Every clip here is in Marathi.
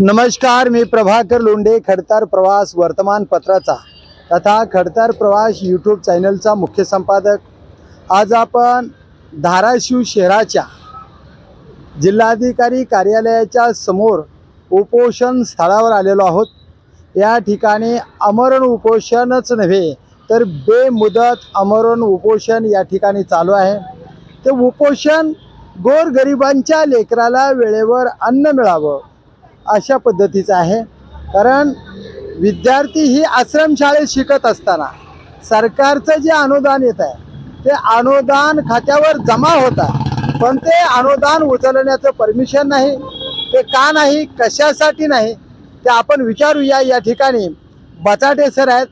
नमस्कार मी प्रभाकर लोंढे खडतार प्रवास वर्तमानपत्राचा तथा खडतार प्रवास यूट्यूब चॅनलचा मुख्य संपादक. आज आपण धाराशिव शहराच्या जिल्हाधिकारी कार्यालयाच्या समोर उपोषण स्थळावर आलेलो आहोत. या ठिकाणी अमरण उपोषणच नव्हे तर बेमुदत अमरण उपोषण या ठिकाणी चालू आहे. ते उपोषण गोरगरिबांच्या लेकराला वेळेवर अन्न मिळावं. अशा पद्धतीचं आहे. कारण विद्यार्थी ही आश्रमशाळेत शिकत असताना सरकारचं जे अनुदान येत आहे ते अनुदान खात्यावर जमा होत आहे. पण ते अनुदान उचलण्याचं परमिशन नाही ते का नाही कशासाठी नाही ते आपण विचारूया या ठिकाणी. बचाटे सर आहेत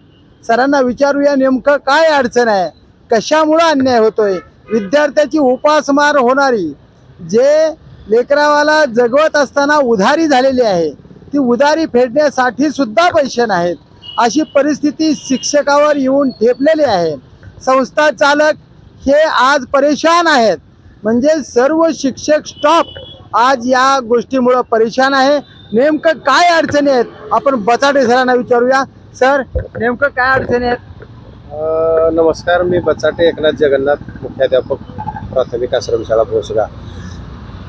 सरांना विचारूया नेमकं काय अडचण आहे कशामुळं अन्याय होतोय विद्यार्थ्याची उपासमार होणारी जे लेकरावाला जगवत असताना उधारी झालेली आहे. ती उधारी फेडण्यासाठी सुद्धा पैसे नाहीत. अशी परिस्थिती शिक्षकावर येऊन ठेपलेली आहे. संस्था चालक हे आज परेशान आहेत. म्हणजे सर्व शिक्षक स्टॉप आज या गोष्टीमुळं परेशान आहे. नेमकं काय अडचणी आहेत? आपण बचाटे सरांना विचारूया. सर नेमकं काय अडचणी आहेत? नमस्कार मी बचाटे एकनाथ जगन्नाथ मुख्याध्यापक प्राथमिक आश्रमशाळा भोसगा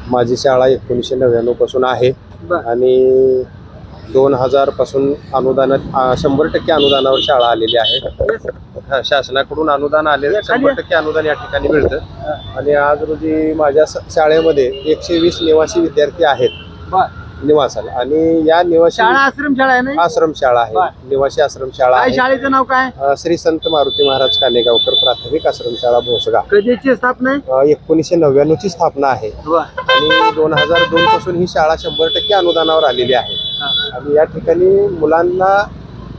माझी शाळा एकोणीसशे नव्याण्णवपासून आहे बरं. आणि दोन हजारपासून अनुदानात शंभर टक्के अनुदानावर शाळा आलेली आहे. हा, शासनाकडून अनुदान आलेलं खाली शंभर टक्के अनुदान या ठिकाणी मिळतं. आणि आज रोजी माझ्या स- शाळेमध्ये एकशे वीस निवासी विद्यार्थी आहेत. निवासाला. आणि या निवासी शाळा आश्रम शाळा आहे ना आश्रमशाळा आहे. निवासी आश्रमशाळा काय आहे. शाळेचं नाव काय? अ, श्री संत मारुती महाराज कानेगावकर प्राथमिक आश्रमशाळा भोसगा. कधीची स्थापना आहे? अ, एकोणीसशे नव्याण्णव ची स्थापना आहे. आणि दोन हजार दोन पासून ही शाळा शंभर टक्के अनुदानावर आलेली आहे. आणि या ठिकाणी मुलांना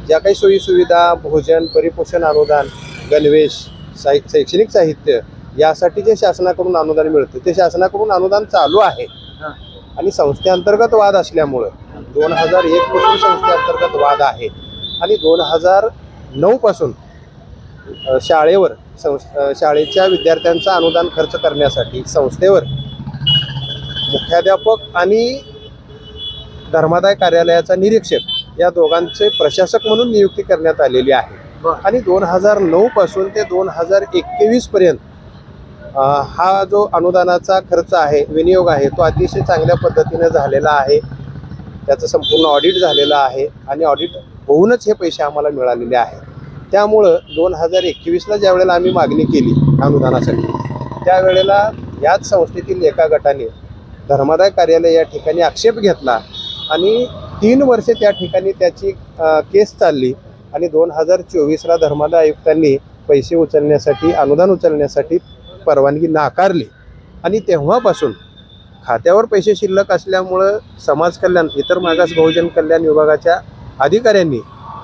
ज्या काही सोयी सुविधा भोजन परिपोषण अनुदान गणवेश साहि शैक्षणिक साहित्य यासाठी जे शासनाकडून अनुदान मिळतं ते शासनाकडून अनुदान चालू आहे. आणि संस्थेअंतर्गत वाद असल्यामुळं दोन हजार एक पासून संस्थेअंतर्गत वाद आहे आणि दोन हजार नऊ पासून अ, शाळेवर संस शाळेच्या विद्यार्थ्यांचं अनुदान खर्च करण्यासाठी संस्थेवर मुख्याध्यापक आणि धर्मादाय कार्यालयाचा निरीक्षक या दोघांचे प्रशासक म्हणून नियुक्ती करण्यात आलेली आहे. आणि दोन हजार नऊ पासून ते दोन हजार एकवीस पर्यंत अ, हा जो अनुदानाचा खर्च आहे विनियोग आहे तो अतिशय चांगल्या पद्धतीने झालेला आहे. त्याचं संपूर्ण ऑडिट झालेलं आहे आणि ऑडिट होऊनच हे पैसे आम्हाला मिळालेले आहेत. त्यामुळं दोन हजार एकवीसला ज्या वेळेला आम्ही मागणी केली अनुदानासाठी त्यावेळेला याच संस्थेतील एका गटाने धर्मादाय कार्यालय या ठिकाणी आक्षेप घेतला आणि तीन वर्षे त्या ठिकाणी त्याची केस चालली आणि दोन हजार चोवीसला धर्मादाय आयुक्तांनी पैसे उचलण्यासाठी अनुदान उचलण्यासाठी परवानगी नाकारली. आणि तेव्हापासून खात्यावर पैसे शिल्लक असल्यामुळं समाज कल्याण इतर मागास बहुजन कल्याण विभागाच्या अधिकाऱ्यांनी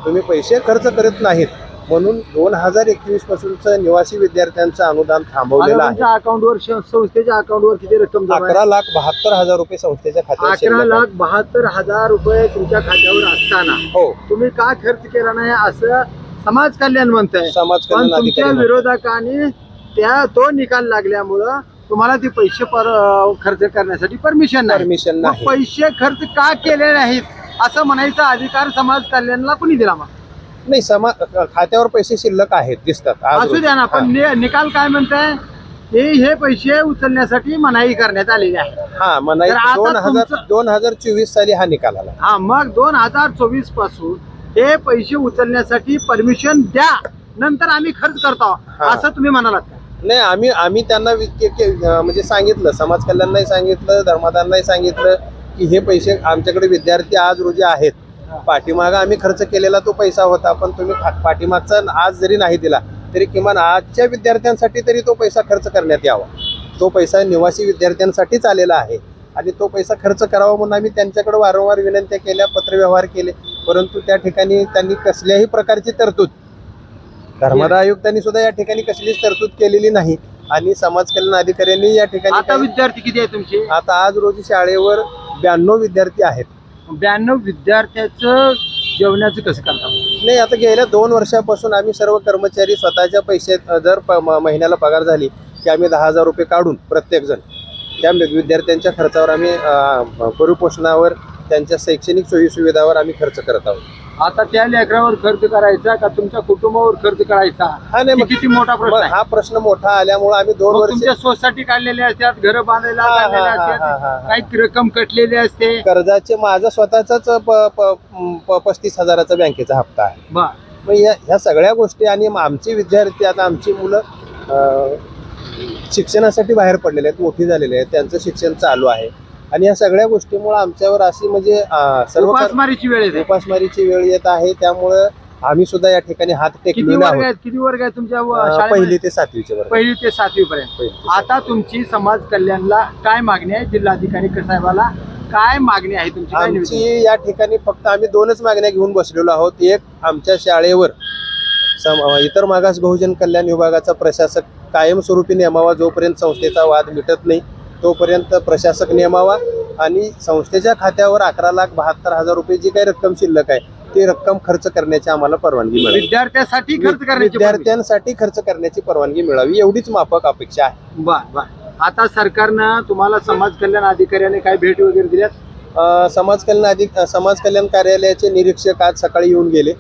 तुम्ही पैसे खर्च करत नाहीत म्हणून दोन हजार एकवीस पासूनचं निवासी विद्यार्थ्यांचं अनुदान थांबवलेलं आहे. अकाउंटवर संस्थेच्या अकाउंटवर किती रक्कम जमा आहे? अकरा लाख बहात्तर हजार रुपये संस्थेच्या खात्यात अकरा शिल्लक आहे. लाख बहात्तर हजार रुपये तुमच्या खात्यावर असताना हो. तुम्ही का खर्च केला नाही असं समाज कल्याण म्हणताय. समाज पण कल्याण तुमच्या अधिकारी विरोधकांनी त्या तो निकाल लागल्यामुळं तुम्हाला ते पैसे पर खर्च करण्यासाठी परमिशन नाही. परमिशन मग नाही. पैसे खर्च का केले नाहीत? असं म्हणायचा अधिकार समाज कल्याणला कुणी दिला मग? नाही समा खात्यावर पैसे शिल्लक आहेत दिसतात. आज असू द्या ना रोजी. पण नि- निकाल काय म्हणताय? हे हे पैसे उचलण्यासाठी मनाई करण्यात आलेली आहे. हा मनाई तर आता दोन हजार तुमचं- दोन हजार चोवीस साली हा निकाल आला. हा मग दोन हजार चोवीसपासून हे पैसे उचलण्यासाठी परमिशन द्या. नंतर आम्ही खर्च करतो. हा. असं तुम्ही म्हणालात? नाही आम्ही आम्ही त्यांना म्हणजे सांगितलं समाज कल्याणलाही सांगितलं धर्मादांनाही सांगितलं की हे पैसे आमच्याकडे विद्यार्थी आज रोजी आहेत. पाठीमागं आम्ही खर्च केलेला तो पैसा होता पण तुम्ही पाठीमागचा आज जरी नाही दिला तरी किमान आजच्या विद्यार्थ्यांसाठी तरी तो पैसा खर्च करण्यात यावा. तो पैसा निवासी विद्यार्थ्यांसाठीच आलेला आहे आणि तो पैसा खर्च करावा म्हणून आम्ही त्यांच्याकडे वारंवार विनंत्या केल्या पत्रव्यवहार केले. परंतु त्या ठिकाणी त्यांनी कसल्याही प्रकारची तरतूद धर्मादाय आयुक्तांनी सुद्धा या ठिकाणी कसलीच तरतूद केलेली नाही. आणि समाज कल्याण अधिकाऱ्यांनी या ठिकाणी आता काही- विद्यार्थी किती आहे तुमचे? आता आज रोजी शाळेवर ब्याण्णव विद्यार्थी आहेत. ब्याण्णव विद्यार्थ्याचं जेवणाचं कसं करता? नाही आता गेल्या दोन वर्षापासून आम्ही सर्व कर्मचारी स्वतःच्या पैसे जर प- म- महिन्याला पगार झाली की आम्ही दहा हजार रुपये काढून प्रत्येक जण त्या विद्यार्थ्यांच्या खर्चावर आम्ही अ, परिपोषणावर त्यांच्या शैक्षणिक सोयी सुविधावर आम्ही खर्च करत आहोत. आता त्या लेकरावर खर्च करायचा का तुमच्या कुटुंबावर खर्च करायचा? हा नाही मग किती मोठा प्रश्न आहे. हा प्रश्न मोठा आल्यामुळे आम्ही दोन मग वर्ष तुमच्या सोसायटी काढलेल्या असतात घर बांधायला हा, हा, हा, हा, असतात हा, हा. काही रक्कम कटलेली असते. कर्जाचे माझा स्वतःचाच प- प- प- पस्तीस हजाराचा बँकेचा हप्ता आहे. मग या ह्या सगळ्या गोष्टी आणि मग आमचे विद्यार्थी आता आमची मुलं अं, शिक्षणासाठी बाहेर पडलेले आहेत मोठी झालेली आहेत त्यांचं शिक्षण चालू आहे. आणि या सगळ्या गोष्टीमुळे आमच्यावर अशी म्हणजे सर्व उपासमारीची वेळ येते. उपासमारीची वेळ येत आहे. त्यामुळं आम्ही सुद्धा या ठिकाणी हात किती टेकलेले वर्ग आहोत. आहेत? किती वर्ग आहेत तुमच्या व- अं, शाळेमध्ये? पहिली ते सातवीचे वर्ग. पहिली ते सातवी पर्यंत. पहिली ते आता तुमची समाज कल्याणला काय मागणी आहे? जिल्हाधिकारी साहेबाला काय मागणी आहे तुमची? काय निवेदन? आमची या ठिकाणी फक्त आम्ही दोनच मागण्या घेऊन बसलेलो आहोत. एक आमच्या शाळेवर सम इतर मागास बहुजन कल्याण विभागाचा प्रशासक कायमस्वरूपी नेमावा जोपर्यंत संस्थेचा वाद मिटत नाही तोपर्यंत प्रशासक नेमावा आणि संस्थेच्या खात्यावर अकरा लाख बहात्तर हजार रुपये जी काही रक्कम शिल्लक आहे ती रक्कम खर्च करण्याची आम्हाला परवानगी मिळावी. विद्यार्थ्यासाठी खर्च करण्याची. विद्यार्थ्यांसाठी खर्च करण्याची परवानगी मिळावी एवढीच माफक अपेक्षा आहे. बर आता सरकारनं तुम्हाला समाज कल्याण अधिकाऱ्याने काय भेट वगैरे दिल्यात? समाज कल्याण अधिक समाज कल्याण कार्यालयाचे निरीक्षक आज सकाळी येऊन गेले.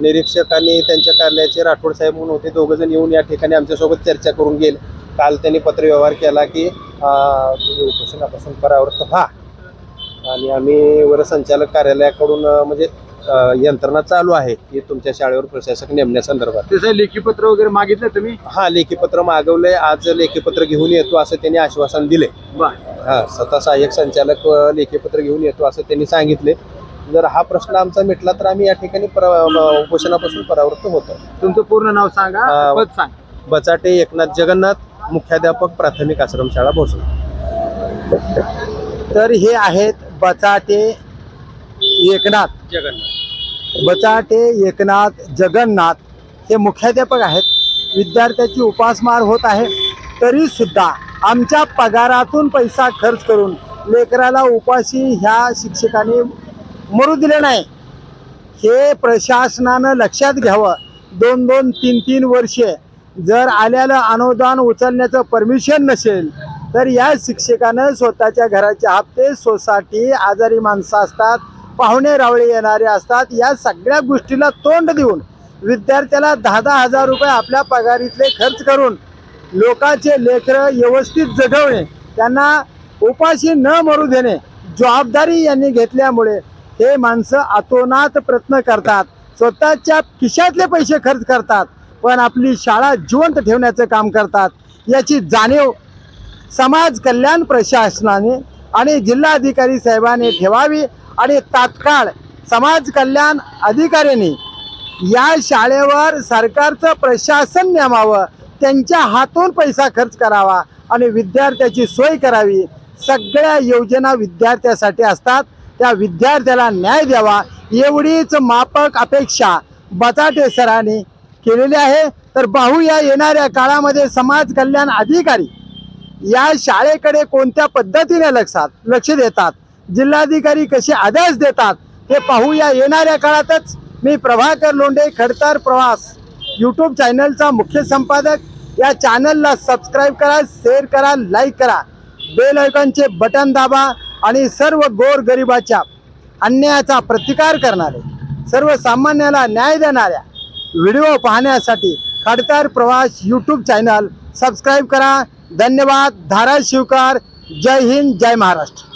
निरीक्षक आणि त्यांच्या कार्यालयाचे राठोड साहेब म्हणून होते दोघ जण येऊन या ठिकाणी आमच्यासोबत चर्चा करून गेले. काल त्यांनी पत्रव्यवहार केला की तुम्ही उपोषणापासून परावृत्त व्हा आणि आम्ही वर संचालक कार्यालयाकडून म्हणजे यंत्रणा चालू आहे की तुमच्या शाळेवर प्रशासक नेमण्यासंदर्भात तसं लेखी पत्र वगैरे मागितलं तुम्ही? हा लेखीपत्र मागवलंय. आज लेखीपत्र घेऊन येतो असं त्यांनी आश्वासन दिले हा स्वतः सहाय्यक संचालक लेखीपत्र घेऊन येतो असं त्यांनी सांगितले जर हा प्रश्न आमचा मिटला तर आम्ही या ठिकाणी उपोषणापासून परावृत्त होतो. तुमचं पूर्ण नाव सांगा पद सांग. बचाटे एकनाथ जगन्नाथ मुख्याध्यापक प्राथमिक आश्रमशाळा भोसले. तर हे आहेत बचाटे एकनाथ. जगन्नाथ. बचाटे एकनाथ जगन्नाथ हे मुख्याध्यापक आहेत. विद्यार्थ्याची उपासमार होत आहे. तरी सुद्धा आमच्या पगारातून पैसा खर्च करून लेकराला उपाशी ह्या शिक्षकाने मरू दिले नाही. हे प्रशासनानं लक्षात घ्यावं. दोन दोन तीन तीन वर्षे जर आल्याला अनुदान उचलण्याचं परमिशन नसेल तर या शिक्षकानं स्वतःच्या घराचे हप्ते सोसायटी आजारी माणसं असतात पाहुणे रावळे येणारे असतात या सगळ्या गोष्टीला तोंड देऊन विद्यार्थ्याला दहा दहा हजार रुपये आपल्या पगारीतले खर्च करून लोकांचे लेकरं व्यवस्थित जगवणे त्यांना उपाशी न मरू देणे जबाबदारी यांनी घेतल्यामुळे हे माणसं अतोनात प्रयत्न करतात स्वतःच्या खिशातले पैसे खर्च करतात. पण आपली शाळा जिवंत ठेवण्याचं काम करतात. याची जाणीव समाज कल्याण प्रशासनाने आणि जिल्हाधिकारी साहेबांनी ठेवावी आणि तात्काळ समाज कल्याण अधिकाऱ्यांनी या शाळेवर सरकारचं प्रशासन नेमावं त्यांच्या हातून पैसा खर्च करावा आणि विद्यार्थ्याची सोय करावी. सगळ्या योजना विद्यार्थ्यासाठी असतात. त्या विद्यार्थ्याला न्याय द्यावा. एवढीच मापक अपेक्षा बचाटे सरांनी केलेली आहे. तर पाहूया येणाऱ्या काळामध्ये समाज कल्याण अधिकारी या शाळेकडे कोणत्या पद्धतीने लक्षात लक्ष देतात? जिल्हाधिकारी कसे आदेश देतात? हे पाहूया येणाऱ्या काळातच मी प्रभाकर लोंढे खडतर प्रवास यूट्यूब चॅनलचा मुख्य संपादक. या चॅनलला सबस्क्राईब करा शेअर करा लाईक करा. बेल आयकॉनचे बटन दाबा आणि सर्व गोर गरिबाच्या अन्यायाचा प्रतिकार करणारे सर्वसामान्याला न्याय देणाऱ्या व्हिडिओ पाहण्यासाठी खडतर प्रवास यूट्यूब चॅनल सबस्क्राईब करा. धन्यवाद. धाराशिवकर. जय हिंद. जय महाराष्ट्र.